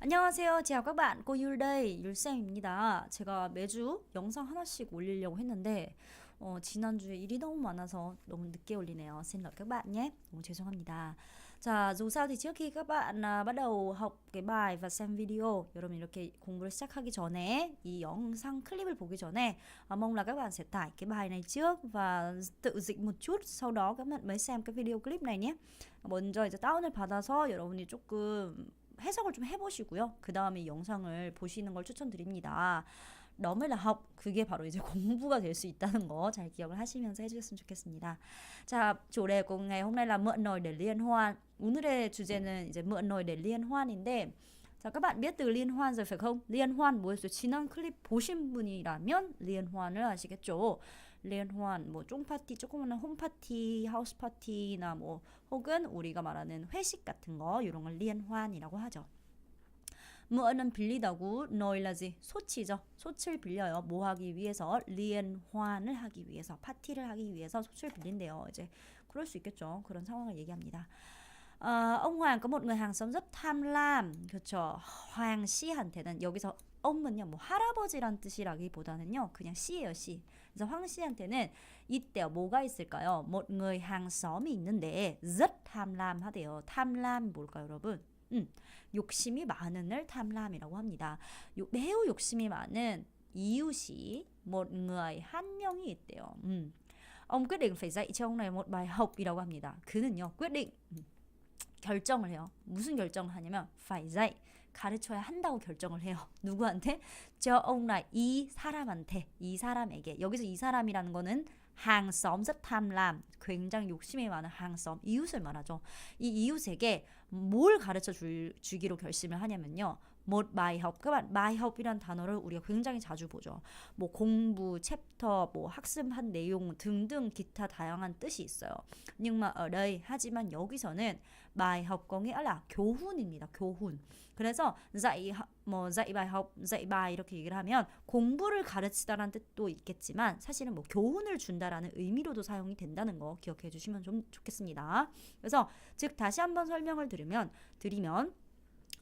안녕하세요. cô Yul đây. 율쌤입니다. 제가 매주 영상 하나씩 올리려고 했는데 어, 지난주에 일이 너무 많아서 너무 늦게 올리네요. các bạn nhé. 너무 죄송합니다. 자, bắt đầu học cái bài và xem video, 여러분 이렇게 공부를 시작하기 전에 이 영상 클립을 보기 전에 này trước và tự dịch một chút, sau đó các bạn mới xem cái video clip này nhé. 먼저 이제 다운을 받아서 여러분이 조금 해석을 좀 해보시고요. 그 다음에 영상을 보시는 걸 추천드립니다. 너무나 học 그게 바로 이제 공부가 될 수 있다는 거 잘 기억을 하시면서 해주셨으면 좋겠습니다. 자, của ngày hôm mượn nồi để. 오늘의 주제는 이제 mượn nồi hoan인데 자, các bạn biết từ liên 뭐였어요? 지난 클립 보신 분이라면 liên hoan을 아시겠죠? Hoan 뭐 쫑파티, 조그마한 홈파티, 하우스 파티나 뭐 혹은 우리가 말하는 회식 같은 거 이런 걸 hoan이라고 하죠. mượn은 빌리다고 gì? 소치죠. 소치를 빌려요. 뭐 하기 위해서? hoan을 하기 위해서, 파티를 하기 위해서 소치를 빌린대요. 이제 그럴 수 있겠죠. 그런 상황을 얘기합니다. 아, ông Hoàng có một. 그렇죠. 황 씨한테는 여기서 ông 은요 뭐 할아버지란 뜻이라기보다는요 그냥 씨예요 씨. 그래서 황 씨한테는 이때요 뭐가 있을까요? một người hàng xóm 이 있는데 rất tham 하대요. 탐람 뭘까요, 여러분? 음, 욕심이 많은을 탐람이라고 합니다. 요, 매우 욕심이 많은 이웃이 một người 한 명이 있대요. 음. ông quyết định học 이라고 합니다. 그는요 định 음, 결정을 해요. 무슨 결정을 하냐면 phải 가르쳐야 한다고 결정을 해요. 누구한테? 저 ông này 이 사람한테 이 사람에게 여기서 이 사람이라는 거는 tham lam 굉장히 욕심이 많은 xóm 이웃을 말하죠. 이 이웃에게 뭘 가르쳐 줄, 주기로 결심을 하냐면요. Một bài học các bạn bài học 이란 단어를 우리가 굉장히 자주 보죠. 뭐 공부, 챕터, 뭐 학습한 내용 등등 기타 다양한 뜻이 있어요. nhưng 하지만 여기서는 bài học có nghĩa 교훈입니다. 교훈. 그래서 dạy 뭐 dạy bài học, dạy bài 이렇게 얘기를 하면 공부를 가르치다라는 뜻도 있겠지만 사실은 뭐 교훈을 준다라는 의미로도 사용이 된다는 거 기억해 주시면 좀 좋겠습니다. 그래서 즉 다시 한번 설명을 드리면 드리면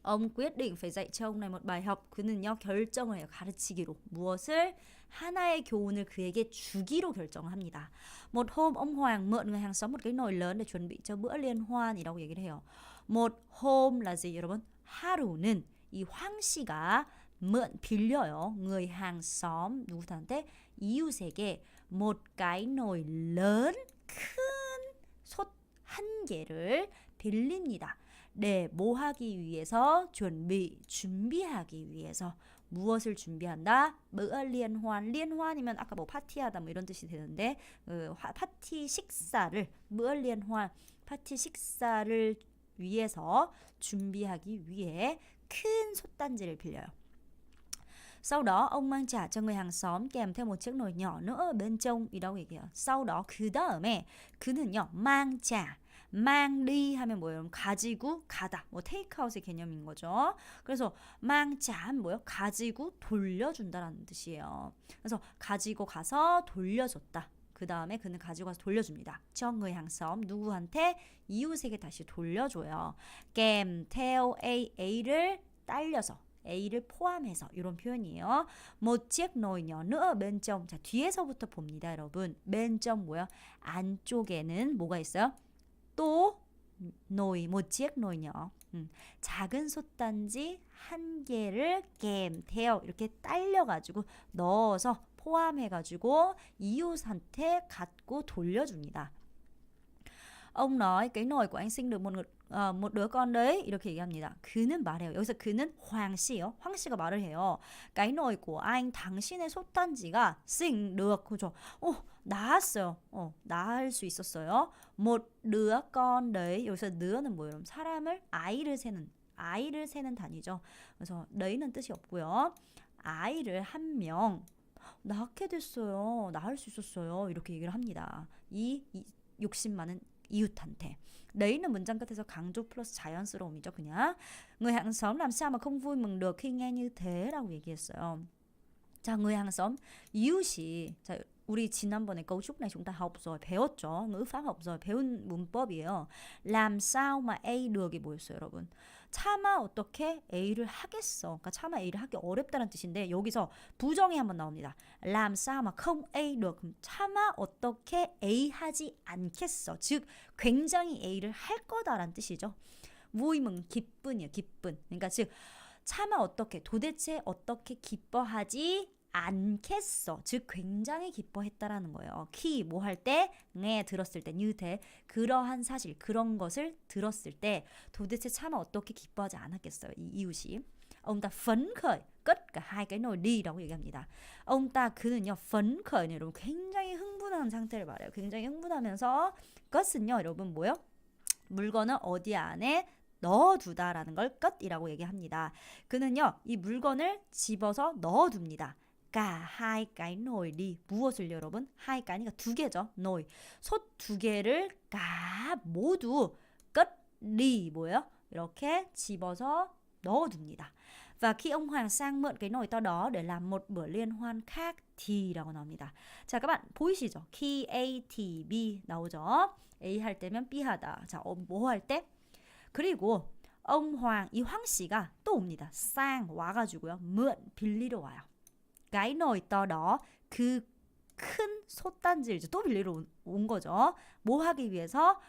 ông quyết định phải dạy cho ông này một bài học. 그는요 결정을 해요. 가르치기로 무엇을 하나의 교훈을 그에게 주기로 결정을 합니다. một hôm ông Hoàng mượn người hàng xóm một cái nồi lớn để chuẩn bị cho bữa liên hoan이라고 얘기를 해요. một hôm là gì 여러분? 하루는 이 황 씨가 mượn 빌려요. người hàng xóm 누구한테 이웃에게 một cái nồi lớn 큰 솥 한 개를 빌립니다. 네, 뭐 하기 위해서 준비, 준비하기 위해서 무엇을 준비한다? liên hoan이면 아까 뭐 파티하다 뭐 이런 뜻이 되는데 그 파티 식사를 hoan 파티 식사를 위해서 준비하기 위해 큰 솥단지를 빌려요. Sau đó ông mang trả cho người hàng xóm kèm theo một chiếc nồi nhỏ nữa ở bên trong 이 라고 얘기해요. Sau đó 그 다음에 그는요 mang trả đi 하면 뭐예요? 가지고 가다. 뭐 테이크아웃의 개념인 거죠. 그래서 망자는 뭐예요? 가지고 돌려준다라는 뜻이에요. 그래서 가지고 가서 돌려줬다. 그 다음에 그는 가지고 가서 돌려줍니다. 정의 hàng 누구한테 이웃에게 다시 돌려줘요. 겜 theo a a를 딸려서 A를 포함해서 이런 표현이에요. nữa bên trong. 자, 뒤에서부터 봅니다, 여러분. trong 뭐야? 안쪽에는 뭐가 있어요? 또 một chiếc nồi nhỏ. 음, 작은 솥단지 한 개를 겜 theo 이렇게 딸려 가지고 넣어서 포함해 가지고 이웃한테 갖고 돌려줍니다. Ông nói cái nồi của anh sinh được một 어, 뭐 đấy 이렇게 얘기합니다. 그는 말해요. 여기서 그는 황 씨요. 황 씨가 말을 해요. của anh 당신의 솥단지가 sinh được 그죠? 어, 낳았어요. 어, 낳을 수 있었어요. đứa con đấy. 여기서 đứa 는 뭐예요? 사람을 아이를 세는 아이를 세는 단위죠. 그래서 너희는 뜻이 없고요. 아이를 한 명 낳게 됐어요. 낳을 수 있었어요. 이렇게 얘기를 합니다. 이, 이 욕심 많은 이웃한테. Đấy 문장 끝에서 강조 플러스 자연스러움이죠, 그냥. Người hàng xóm làm sao mà không vui mừng được khi nghe như thế?라고 얘기했어요. 자, người hàng xóm 이웃이 자, 우리 지난번에 câu chúng ta học rồi, 배웠죠. ngữ pháp học rồi, 배운 문법이에요. làm sao mà A được 이 뭐였어요, 여러분? 차마 어떻게 A를 하겠어. 그러니까 차마 A를 하기 어렵다는 뜻인데 여기서 부정이 한번 나옵니다. làm sao mà không A được. 차마 어떻게 A 하지 않겠어. 즉 굉장히 A를 할 거다라는 뜻이죠. mừng 기쁜이요. 기쁜. 그러니까 즉 차마 어떻게 도대체 어떻게 기뻐하지 않겠어. 즉 굉장히 기뻐했다라는 거예요. 키 뭐 할 때, nghe 들었을 때, như thế 그러한 사실 그런 것을 들었을 때 도대체 차마 어떻게 기뻐하지 않았겠어요. 이 이웃이. ông ta phấn khởi cất cả hai cái nồi đi 라고 얘기합니다. ông 그는요 phấn 여러분 굉장히 흥분한 상태를 말해요. 굉장히 흥분하면서 cut은요 여러분 뭐요? 물건을 어디 안에 넣어두다라는 걸 cut이라고 얘기합니다. 그는요 이 물건을 집어서 넣어둡니다. Cả hai cái nồi đi 무엇을 여러분? hai cái 두 개죠. nồi 솥두 개를 cả 모두 cất đi 뭐예요? 이렇게 집어서 넣어둡니다. Và khi ông Hoàng sang mượn cái nồi to đó để làm một bữa liên hoan khác thì 라고 나옵니다. 자, các bạn 보이시죠? khi A thì B 나오죠. A 할 때면 B 하다. 자, 어, 뭐할 때? 그리고 ông Hoàng, 이 황 씨가 또 옵니다. sang 와가지고요. mượn 빌리러 와요. To đó 그큰 솥단지를 또 빌리러 온, 온 거죠. 뭐 하기 위해서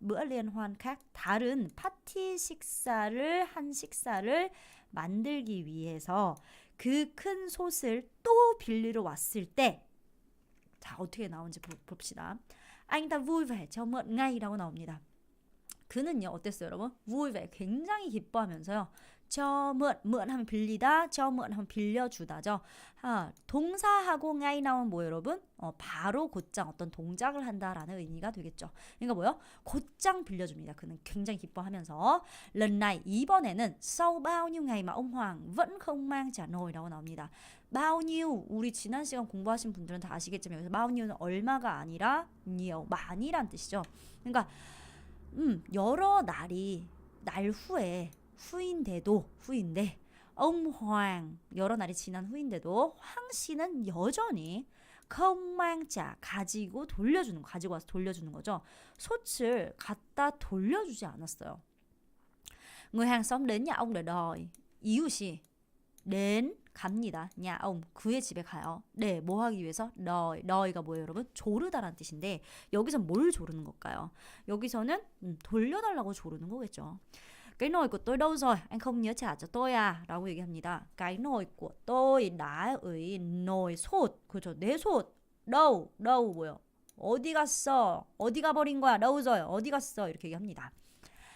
bữa liên hoan khác 다른 파티 식사를 한 식사를 만들기 위해서 그 큰 솥을 또 빌리러 왔을 때 자, 어떻게 나오는지 보- 봅시다. ta vui mượn ngay라고 나옵니다. 그는요 어땠어요 여러분? vui 굉장히 기뻐하면서요. 저 mượn mượn 하면 빌리다, 저 mượn 하면 빌려주다죠. 아, 동사하고 ngay 나온 뭐 여러분? 어, 바로 곧장 어떤 동작을 한다라는 의미가 되겠죠. 그러니까 뭐요? 곧장 빌려줍니다. 그는 굉장히 기뻐하면서 lần 이번에는 sau bao nhiêu ngày mà ông Hoàng vẫn không mang trả nồi 라고 나옵니다. bao nhiêu 우리 지난 시간 공부하신 분들은 다 아시겠지만 여기서 bao nhiew는 얼마가 아니라 nhiều 많이란 뜻이죠. 그러니까 음, 여러 날이 날 후에 후인데도 후인데 Hoàng 여러 날이 지난 후인데도 황 씨는 여전히 trả 가지고 돌려주는 거 가지고 와서 돌려주는 거죠. 솥을 갖다 돌려주지 않았어요. người hàng 이웃이 đến 갑니다. ông 그의 집에 가요. 네, 뭐 하기 위해서? đòi. đò이가 뭐예요, 여러분? 조르다라는 뜻인데 여기서 뭘 조르는 걸까요? 여기서는 음, 돌려달라고 조르는 거겠죠. Cái nồi của tôi đâu rồi? Anh không nhớ trả cho tôi à? 라고 얘기합니다. cái nồi của tôi đã ở nồi 솥. 그죠? 내 솥. đâu? đâu 뭐요? 어디 갔어? 어디 가버린 거야? đâu rồi? 어디 갔어? 이렇게 얘기합니다.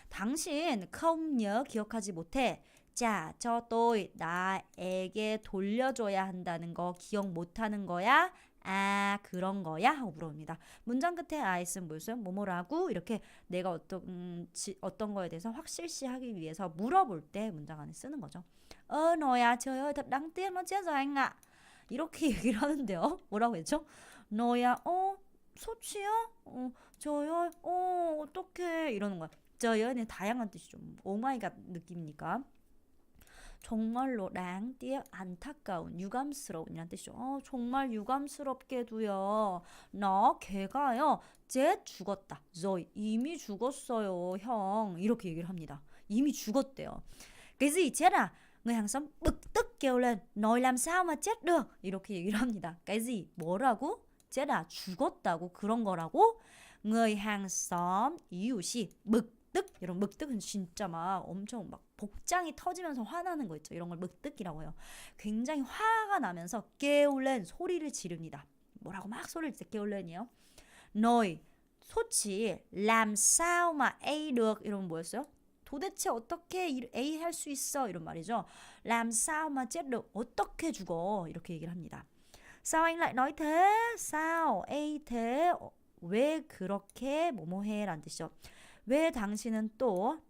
당신 không nhớ 기억하지 못해. 자, 저 tôi 나에게 돌려줘야 한다는 거 기억 못하는 거야? 아, 그런 거야? 하고 물어봅니다. 문장 끝에 아이스는 뭐였어요? 뭐뭐라고 이렇게 내가 어떤 음, 지, 어떤 거에 대해서 확실시 하기 위해서 물어볼 때 문장 안에 쓰는 거죠. 어, 너야, rồi anh ạ. 이렇게 얘기를 하는데요. 뭐라고 했죠? 너야, 어, 소치야? 어, 저요, 어, 어떡해. 이러는 거야. 저요는 다양한 뜻이죠. 오마이갓 느낌이니까. 정말로 tiế 안타까운 유감스러운 이란 뜻이죠. 어, 정말 유감스럽게도요. 너 걔가요. 쟤 죽었다. rồi 이미 죽었어요, 형. 이렇게 얘기를 합니다. 이미 죽었대요. cái gì chết à? người hàng xóm? 이렇게 얘기를 합니다. cái? 뭐라고? chết? 죽었다고 그런 거라고? người 이웃이 bực tức 이런 bực tức 은 진짜 막 엄청 막 복장이 터지면서 화나는 거 있죠. 이런 걸 bực tức 이라고 해요. 굉장히 화가 나면서 깨울렌 소리를 지릅니다. 뭐라고 막 소리를 지르 깨울렌이요. 너희 소치 làm sao mà A được 뭐였어요? 도대체 어떻게 이- A 할 수 있어 이런 말이죠. làm sao 어떻게 죽어 이렇게 얘기를 합니다. sao anh lại nói thế? 왜 그렇게 뭐뭐해 라는 뜻이죠. 왜 당신은 또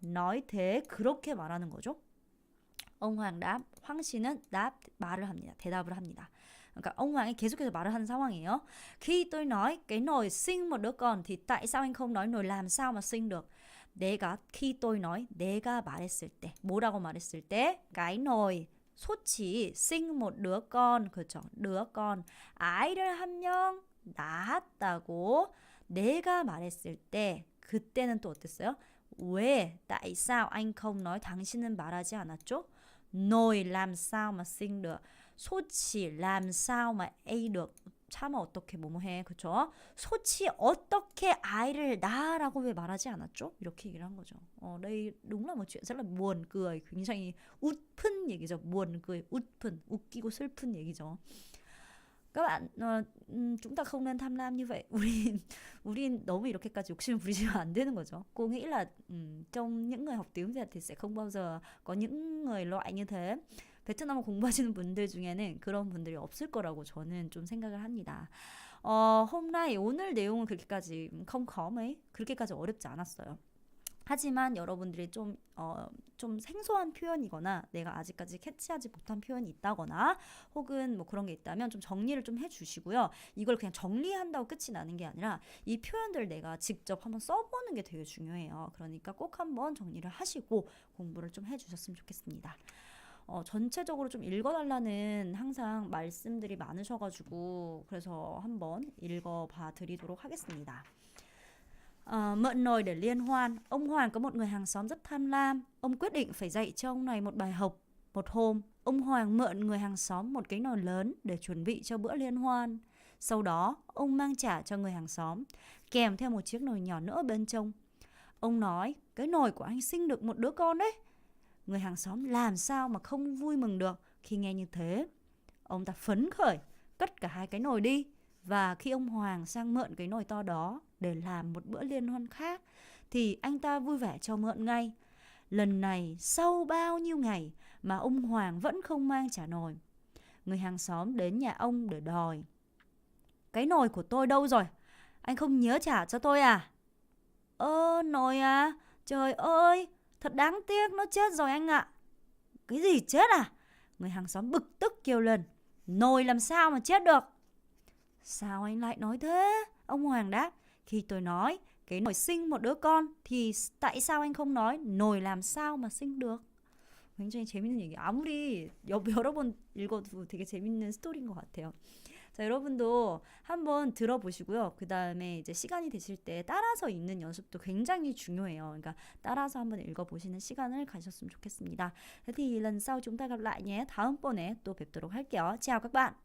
thế 그렇게 말하는 거죠? đáp, 황 씨는 đáp 말을 합니다. 대답을 합니다. 그러니까 ấy 계속해서 말을 하는 상황이에요. Tôi nói cái nồi sinh một đứa con thì tại sao anh không nói nồi làm sao mà sinh được? 내가 tôi nói 내가 말했을 때 뭐라고 말했을 때 cái nồi 솥이 sinh một đứa con 그렇죠. đứa con 아이를 한 명 낳았다고 내가 말했을 때 그때는 또 어땠어요? 왜, sao anh không nói 당신은 말하지 않았죠? làm sao mà sinh được? 소치 sao mà A được? 차마 어떻게 뭐뭐 해 그쵸? 소치 어떻게 아이를 낳아라고 왜 말하지 않았죠? 이렇게 얘기를 한 거죠. 어, chuyện rất là buồn cười, 굉장히 웃픈 얘기죠. cười, 웃픈, 웃기고 슬픈 얘기죠. Các bạn 음, chúng ta không nên tham lam như vậy. 우리 우린 너무 이렇게까지 욕심을 부리시면 안 되는 거죠. cô nghĩ là 음, trong những người học tiếng Việt thì sẽ không bao giờ có những người loại như thế. 베트남어 공부하시는 분들 중에는 그런 분들이 없을 거라고 저는 좀 생각을 합니다. 어, nay 오늘 내용은 그렇게까지 mấy 그렇게까지 어렵지 않았어요. 하지만 여러분들이 좀, 어, 좀 생소한 표현이거나 내가 아직까지 캐치하지 못한 표현이 있다거나 혹은 뭐 그런 게 있다면 좀 정리를 좀 해주시고요. 이걸 그냥 정리한다고 끝이 나는 게 아니라 이 표현들 내가 직접 한번 써보는 게 되게 중요해요. 그러니까 꼭 한번 정리를 하시고 공부를 좀 해주셨으면 좋겠습니다. 어, 전체적으로 좀 읽어달라는 항상 말씀들이 많으셔가지고 그래서 한번 읽어봐 드리도록 하겠습니다. Uh, mượn nồi để liên hoan, ông Hoàng có một người hàng xóm rất tham lam. Ông quyết định phải dạy cho ông này một bài học. Một hôm, ông Hoàng mượn người hàng xóm một cái nồi lớn để chuẩn bị cho bữa liên hoan. Sau đó, ông mang trả cho người hàng xóm, kèm theo một chiếc nồi nhỏ nữa bên trong. Ông nói, cái nồi của anh sinh được một đứa con đấy. Người hàng xóm làm sao mà không vui mừng được khi nghe như thế. Ông ta phấn khởi, cất cả hai cái nồi đi. Và khi ông Hoàng sang mượn cái nồi to đó để làm một bữa liên hoan khác thì anh ta vui vẻ cho mượn ngay. Lần này sau bao nhiêu ngày mà ông Hoàng vẫn không mang trả nồi. Người hàng xóm đến nhà ông để đòi. Cái nồi của tôi đâu rồi? Anh không nhớ trả cho tôi à? Ơ nồi à? Trời ơi, thật đáng tiếc nó chết rồi anh ạ. Cái gì chết à? Người hàng xóm bực tức kêu lên. Nồi làm sao mà chết được? Sao anh lại nói thế? Ông Hoàng đáp. Khi tôi nói cái nồi sinh một đứa con thì tại sao anh không nói nồi làm sao mà sinh được? 굉장히 재밌는 얘기. 아무리 여, 여러 번 읽어도 되게 재밌는 스토리인 것 같아요. 자, 여러분도 한번 들어보시고요. 그 다음에 이제 시간이 되실 때 따라서 읽는 연습도 굉장히 중요해요. 그러니까 따라서 한번 읽어보시는 시간을 가셨으면 좋겠습니다. Chúng ta gặp lại nhé. 다음번에 또 뵙도록 할게요. Các bạn.